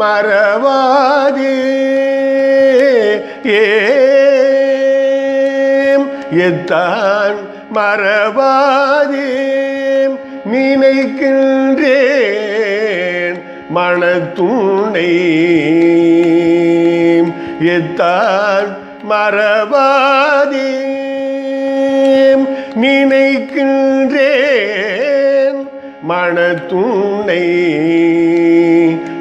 மறவாதே. ஏத்தான் எத்தான் மறவாதே. நினைக்கின்றேன் மனத்துணை எத்தான் மறவாதே. நினைக்கின்றேன் மனத்துணை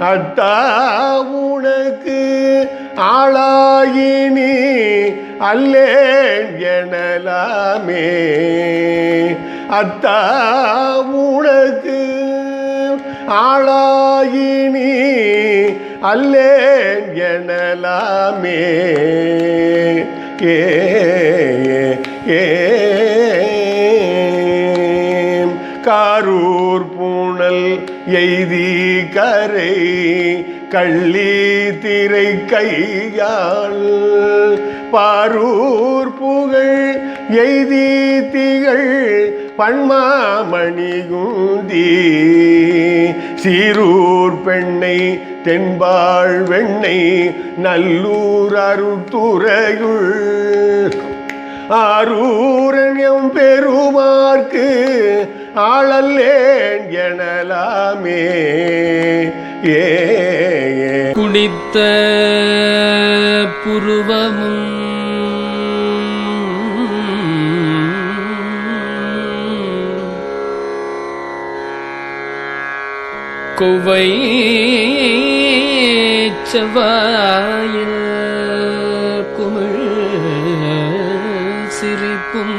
அத்தா உனக்கு ஆளாயினி அல்லேன் எனலாமே. அத்தா உனக்கு ஆளாயினி அல்லேன் எனலாமே. ஏ ஏ. காரூர் எய்தி கரை கள்ளி திரை கையால். பாரூர் புகழ் எய்தி திகழ் பன்மாமணிகுந்தி சீரூர் பெண்ணை தென்பாள் வெண்ணை நல்லூர் அருத்துறையுள் ஆரூரன் எம் பெருமார்க்கு ஆளல்லேன் எனலாமே. ஏ குடித்த புருவமும் குவை செவ்வாயில் குமிழ் சிரிப்பும்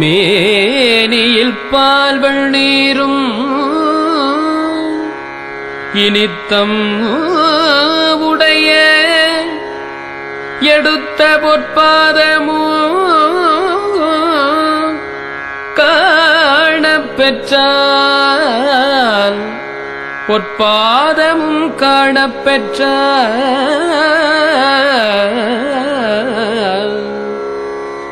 மேனியில் பால்வள் நீரும் இனித்தம் உடைய எடுத்த பொற்பாதமோ காணப்பெற்றால் பொற்பாதமும் காணப்பெற்ற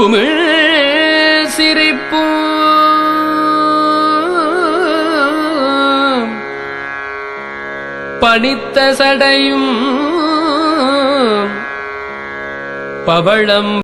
குமிழ் சிரிப்பு பணித்த சடையும் பவளம்